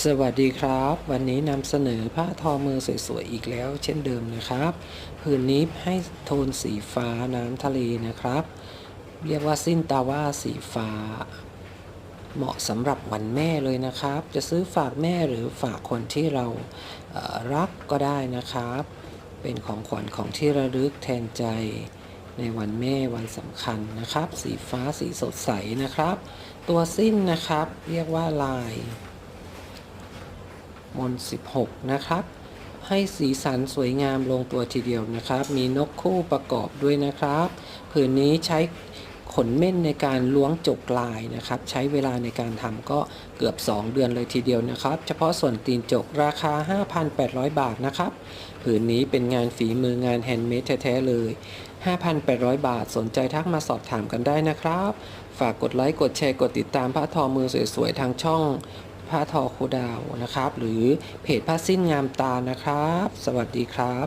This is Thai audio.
สวัสดีครับ วันนี้นำเสนอผ้าทอมือสวยๆอีกแล้ว เช่นเดิมนะครับผืนนี้ให้โทนสีฟ้าน้ำทะเลนะครับ เรียกว่าสิ้นตาว่าสีฟ้า เหมาะสำหรับวันแม่เลยนะครับ จะซื้อฝากแม่หรือฝากคนที่เราเรักก็ได้นะครับ เป็นของขวัญของที่ระลึกแทนใจในวันแม่วันสำคัญนะครับ สีฟ้าสีสดใสนะครับ ตัวสิ้นนะครับ เรียกว่าลาย มน16 นะครับ ให้สีสันสวยงามลงตัวทีเดียวนะครับ มีนกคู่ประกอบด้วยนะครับผืนนี้ใช้ขนเม่นในการล้วงจกลายนะครับ ใช้เวลาในการทำก็เกือบ 2 เดือนเลยทีเดียวนะครับ เฉพาะส่วนตีนจกราคา 5,800 บาทนะครับผืนนี้เป็นงานฝีมืองานแฮนด์เมดแท้ๆเลย 5,800 บาทสนใจทักมาสอบถามกันได้นะครับ ฝากกดไลค์ กดแชร์ กดติดตามผ้าทอมือสวยๆ ทางช่อง ผ้าทอคูดาวนะครับ หรือเพจผ้าสิ้นงามตานะครับ สวัสดีครับ